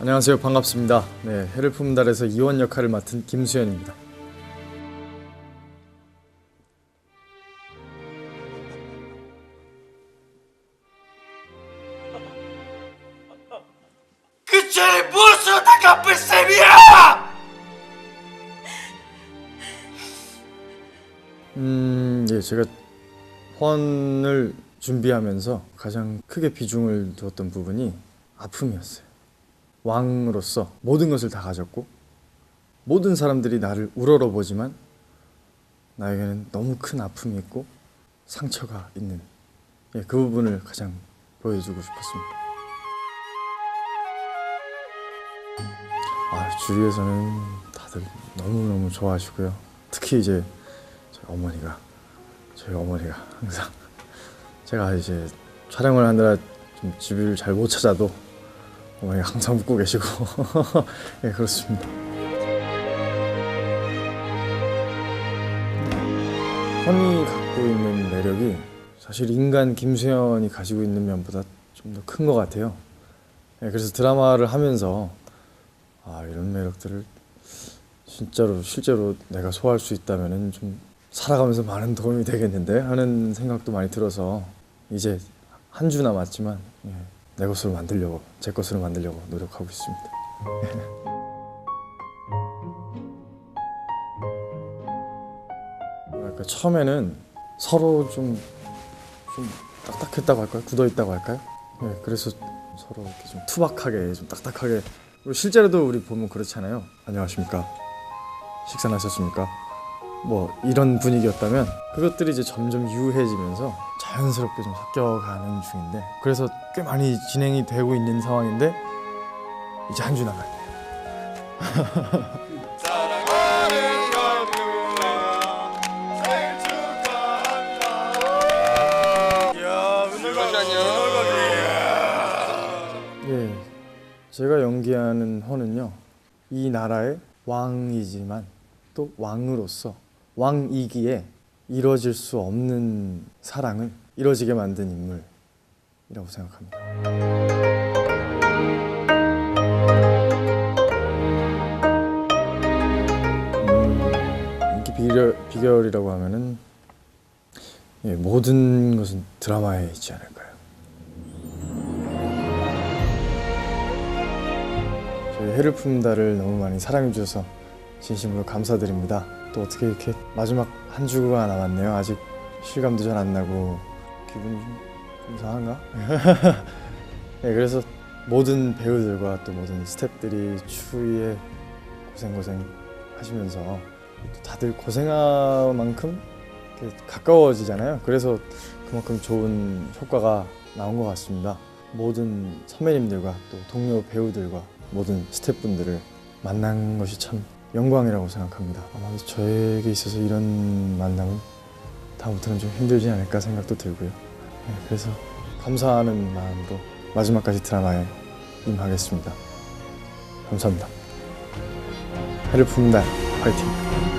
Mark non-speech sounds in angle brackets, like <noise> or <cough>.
안녕하세요. 반갑습니다. 네, 해를 품은 달에서 이원 역할을 맡은 김수현입니다. 그 죄를 무엇으로 다 갚을 셈이야! 음, 예, 제가 헌을 준비하면서 가장 크게 비중을 두었던 부분이 아픔이었어요. 왕으로서 모든 것을 다 가졌고 모든 사람들이 나를 우러러 보지만 나에게는 너무 큰 아픔이 있고 상처가 있는 예, 그 부분을 가장 보여주고 싶었습니다. 아, 주위에서는 다들 너무너무 좋아하시고요. 특히 이제 저희 어머니가 저희 어머니가 항상 <laughs> 제가 이제 촬영을 하느라 좀 집을 잘 못 찾아도 항상 웃고 계시고 <laughs> 예 그렇습니다. 헌이 갖고 있는 매력이 사실 인간 김수현이 가지고 있는 면보다 좀 더 큰 것 같아요. 예, 그래서 드라마를 하면서 아 이런 매력들을 진짜로 실제로 내가 소화할 수 있다면은 좀 살아가면서 많은 도움이 되겠는데 하는 생각도 많이 들어서 이제 한 주 남았지만 예, 내 것으로 만들려고 제 것으로 만들려고 노력하고 있습니다. 뭐랄까 <laughs> 처음에는 서로 좀 좀 딱딱했다고 할까요? 굳어 있다고 할까요? 예, 그래서 서로 이렇게 좀 투박하게 좀 딱딱하게 실제로도 우리 보면 그렇잖아요. 안녕하십니까? 식사 하셨습니까? 뭐 이런 분위기였다면 그것들이 이제 점점 유해지면서 자연스럽게 좀 섞여가는 중인데 그래서 꽤 많이 진행이 되고 있는 상황인데 이제 한 주 남았네요. <laughs> 예, 제가 연기하는 허는요 이 나라의 왕이지만 또 왕으로서 왕이기에 이뤄질 수 없는 사랑을 이뤄지게 만든 인물이라고 생각합니다. 음, 비결, 비결이라고 하면은 예, 모든 것은 드라마에 있지 않을까요? 저희 해를 달을 너무 많이 사랑해 주셔서 진심으로 감사드립니다. 또 어떻게 이렇게 마지막 한 주가 남았네요. 아직 실감도 잘 안 나고 기분이 좀, 좀 이상한가? <laughs> 네, 그래서 모든 배우들과 또 모든 스태프들이 추위에 고생 고생 하시면서 또 다들 고생한 만큼 가까워지잖아요. 그래서 그만큼 좋은 효과가 나온 것 같습니다. 모든 선배님들과 또 동료 배우들과 모든 스태프분들을 만난 것이 참 영광이라고 생각합니다. 아마도 저에게 있어서 이런 만남은 다음부터는 좀 힘들지 않을까 생각도 들고요. 네, 그래서 감사하는 마음으로 마지막까지 드라마에 임하겠습니다. 감사합니다. 해를 품는 달 화이팅!